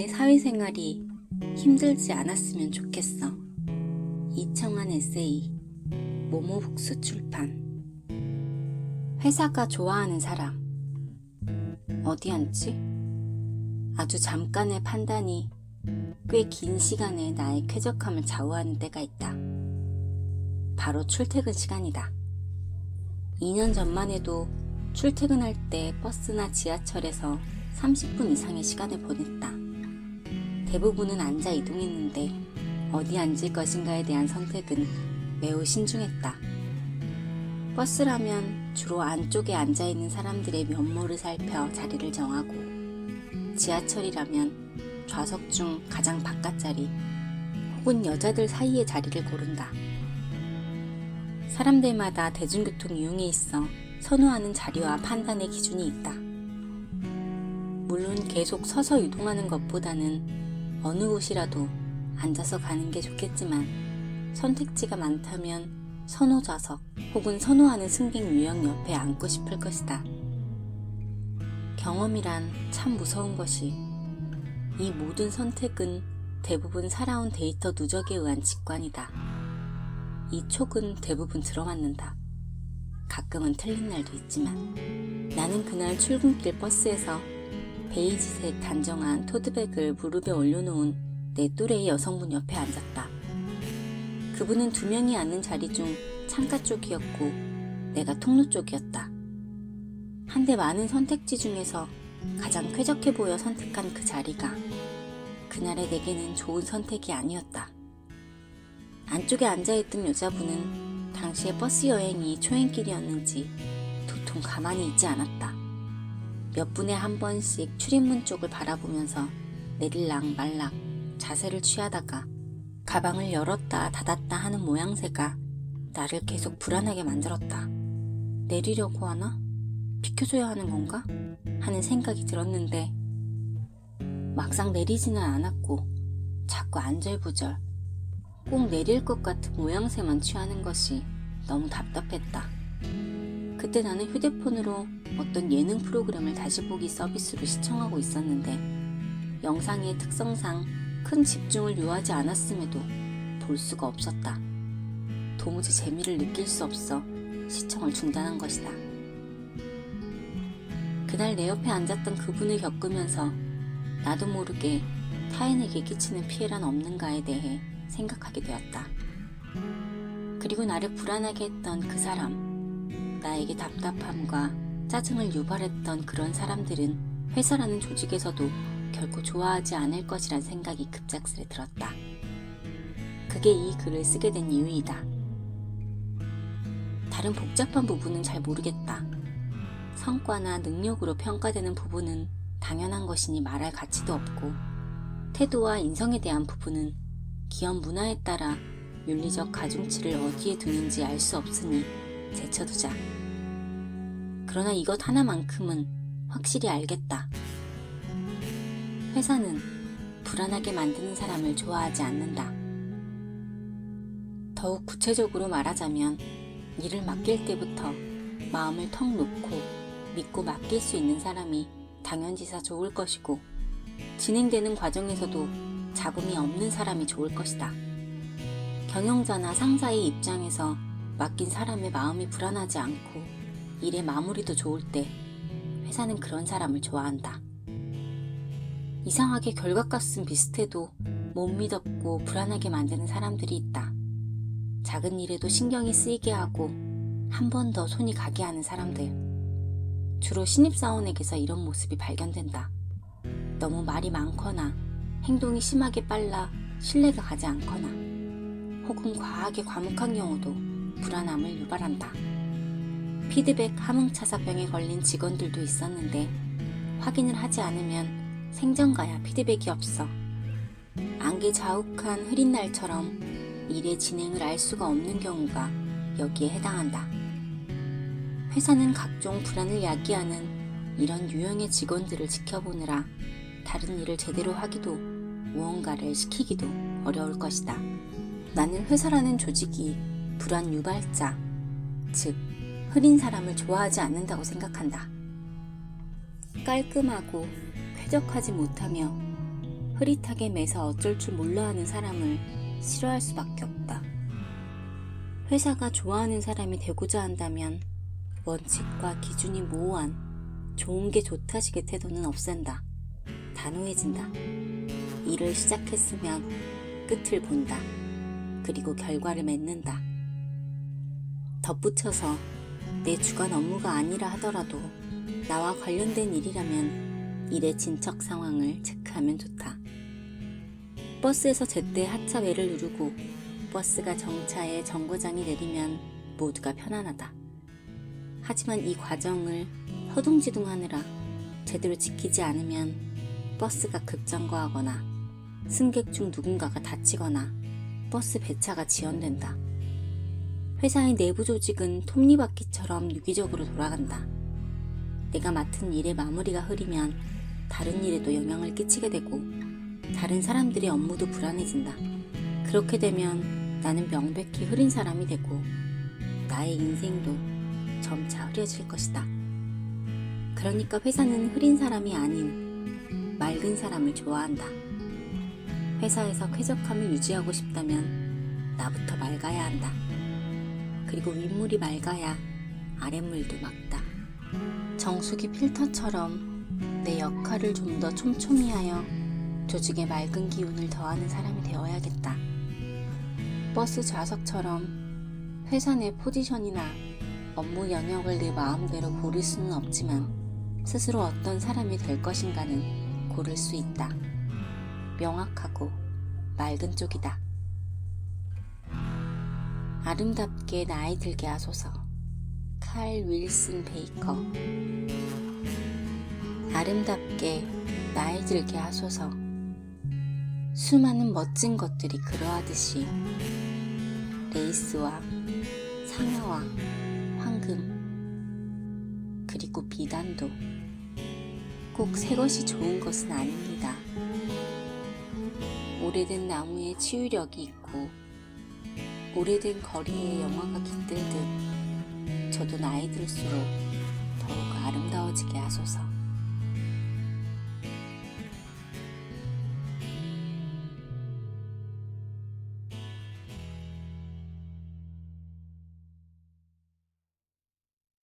나의 사회생활이 힘들지 않았으면 좋겠어. 이청한 에세이 모모북스 출판 회사가 좋아하는 사람 어디 앉지? 아주 잠깐의 판단이 꽤 긴 시간에 나의 쾌적함을 좌우하는 때가 있다. 바로 출퇴근 시간이다. 2년 전만 해도 출퇴근할 때 버스나 지하철에서 30분 이상의 시간을 보냈다. 대부분은 앉아 이동했는데 어디 앉을 것인가에 대한 선택은 매우 신중했다. 버스라면 주로 안쪽에 앉아 있는 사람들의 면모를 살펴 자리를 정하고 지하철이라면 좌석 중 가장 바깥 자리 혹은 여자들 사이의 자리를 고른다. 사람들마다 대중교통 이용에 있어 선호하는 자리와 판단의 기준이 있다. 물론 계속 서서 이동하는 것보다는 어느 곳이라도 앉아서 가는 게 좋겠지만 선택지가 많다면 선호 좌석 혹은 선호하는 승객 유형 옆에 앉고 싶을 것이다. 경험이란 참 무서운 것이 이 모든 선택은 대부분 살아온 데이터 누적에 의한 직관이다. 이 촉은 대부분 들어맞는다. 가끔은 틀린 날도 있지만 나는 그날 출근길 버스에서 베이지색 단정한 토드백을 무릎에 올려놓은 내 또래의 여성분 옆에 앉았다. 그분은 두 명이 앉는 자리 중 창가 쪽이었고 내가 통로 쪽이었다. 한데 많은 선택지 중에서 가장 쾌적해 보여 선택한 그 자리가 그날의 내게는 좋은 선택이 아니었다. 안쪽에 앉아있던 여자분은 당시의 버스 여행이 초행길이었는지 도통 가만히 있지 않았다. 몇 분에 한 번씩 출입문 쪽을 바라보면서 내릴락 말락 자세를 취하다가 가방을 열었다 닫았다 하는 모양새가 나를 계속 불안하게 만들었다. 내리려고 하나? 비켜줘야 하는 건가? 하는 생각이 들었는데 막상 내리지는 않았고 자꾸 안절부절 꼭 내릴 것 같은 모양새만 취하는 것이 너무 답답했다. 그때 나는 휴대폰으로 어떤 예능 프로그램을 다시 보기 서비스로 시청하고 있었는데 영상의 특성상 큰 집중을 요하지 않았음에도 볼 수가 없었다. 도무지 재미를 느낄 수 없어 시청을 중단한 것이다. 그날 내 옆에 앉았던 그분을 겪으면서 나도 모르게 타인에게 끼치는 피해란 없는가에 대해 생각하게 되었다. 그리고 나를 불안하게 했던 그 사람, 나에게 답답함과 짜증을 유발했던 그런 사람들은 회사라는 조직에서도 결코 좋아하지 않을 것이란 생각이 급작스레 들었다. 그게 이 글을 쓰게 된 이유이다. 다른 복잡한 부분은 잘 모르겠다. 성과나 능력으로 평가되는 부분은 당연한 것이니 말할 가치도 없고, 태도와 인성에 대한 부분은 기업 문화에 따라 윤리적 가중치를 어디에 두는지 알 수 없으니 제쳐두자. 그러나 이것 하나만큼은 확실히 알겠다. 회사는 불안하게 만드는 사람을 좋아하지 않는다. 더욱 구체적으로 말하자면 일을 맡길 때부터 마음을 턱 놓고 믿고 맡길 수 있는 사람이 당연지사 좋을 것이고 진행되는 과정에서도 잡음이 없는 사람이 좋을 것이다. 경영자나 상사의 입장에서 맡긴 사람의 마음이 불안하지 않고 일의 마무리도 좋을 때 회사는 그런 사람을 좋아한다. 이상하게 결과값은 비슷해도 못 믿었고 불안하게 만드는 사람들이 있다. 작은 일에도 신경이 쓰이게 하고 한 번 더 손이 가게 하는 사람들. 주로 신입사원에게서 이런 모습이 발견된다. 너무 말이 많거나 행동이 심하게 빨라 신뢰가 가지 않거나 혹은 과하게 과묵한 경우도 불안함을 유발한다. 피드백 하뭉차사병에 걸린 직원들도 있었는데 확인을 하지 않으면 생전가야 피드백이 없어. 안개 자욱한 흐린 날처럼 일의 진행을 알 수가 없는 경우가 여기에 해당한다. 회사는 각종 불안을 야기하는 이런 유형의 직원들을 지켜보느라 다른 일을 제대로 하기도 무언가를 시키기도 어려울 것이다. 나는 회사라는 조직이 불안 유발자, 즉, 흐린 사람을 좋아하지 않는다고 생각한다. 깔끔하고 쾌적하지 못하며 흐릿하게 매서 어쩔 줄 몰라 하는 사람을 싫어할 수밖에 없다. 회사가 좋아하는 사람이 되고자 한다면 원칙과 기준이 모호한 좋은 게 좋다식의 태도는 없앤다. 단호해진다. 일을 시작했으면 끝을 본다. 그리고 결과를 맺는다. 덧붙여서 내 주간 업무가 아니라 하더라도 나와 관련된 일이라면 일의 진척 상황을 체크하면 좋다. 버스에서 제때 하차벨을 누르고 버스가 정차해 정거장이 내리면 모두가 편안하다. 하지만 이 과정을 허둥지둥하느라 제대로 지키지 않으면 버스가 급정거하거나 승객 중 누군가가 다치거나 버스 배차가 지연된다. 회사의 내부 조직은 톱니바퀴처럼 유기적으로 돌아간다. 내가 맡은 일의 마무리가 흐리면 다른 일에도 영향을 끼치게 되고 다른 사람들의 업무도 불안해진다. 그렇게 되면 나는 명백히 흐린 사람이 되고 나의 인생도 점차 흐려질 것이다. 그러니까 회사는 흐린 사람이 아닌 맑은 사람을 좋아한다. 회사에서 쾌적함을 유지하고 싶다면 나부터 맑아야 한다. 그리고 윗물이 맑아야 아랫물도 맑다. 정수기 필터처럼 내 역할을 좀 더 촘촘히 하여 조직에 맑은 기운을 더하는 사람이 되어야겠다. 버스 좌석처럼 회사 내 포지션이나 업무 영역을 내 마음대로 고를 수는 없지만 스스로 어떤 사람이 될 것인가는 고를 수 있다. 명확하고 맑은 쪽이다. 아름답게 나이 들게 하소서. 칼 윌슨 베이커. 아름답게 나이 들게 하소서. 수많은 멋진 것들이 그러하듯이 레이스와 상여와 황금 그리고 비단도 꼭 새 것이 좋은 것은 아닙니다. 오래된 나무에 치유력이 있고 오래된 거리에 영화가 깃들듯 저도 나이 들수록 더욱 아름다워지게 하소서.